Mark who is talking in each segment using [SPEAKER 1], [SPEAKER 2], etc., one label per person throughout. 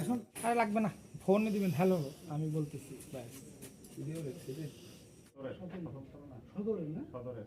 [SPEAKER 1] এখন আর লাগবে না ফোনে দিবেন হ্যালো আমি বলতেছি ব্যাস ভিডিও দেখছি যে সদরের না সদরের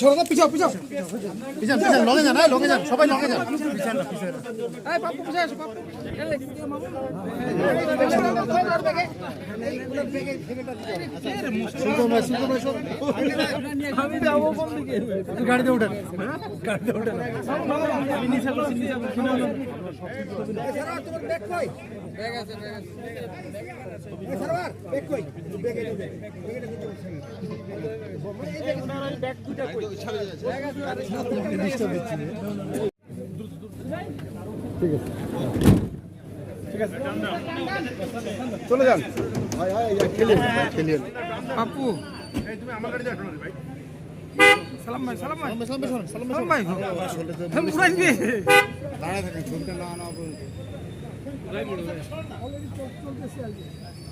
[SPEAKER 1] সরদা পিছাও পিছাও।
[SPEAKER 2] পিছান পিছান লগে যান লগে যান সবাই লগে যান।
[SPEAKER 1] এই পাপ্পু পিছাও এসো পাপ্পু।
[SPEAKER 2] ভাই সুন্দর ভাই সব
[SPEAKER 1] আমি যাব কোন দিকে
[SPEAKER 2] গাড়িতে উঠেন।
[SPEAKER 1] গাড়িতে ওঠে না আমি নিচে করছি
[SPEAKER 2] চলে যান ভাই ভাই আমার
[SPEAKER 1] গাড়ি যাও ভাই সালাম ভাই
[SPEAKER 2] সালাম ভাই সালাম
[SPEAKER 1] ভাই
[SPEAKER 2] সালাম ভাই সালাম ভাই
[SPEAKER 1] এই অলরেডি চলতেছে কই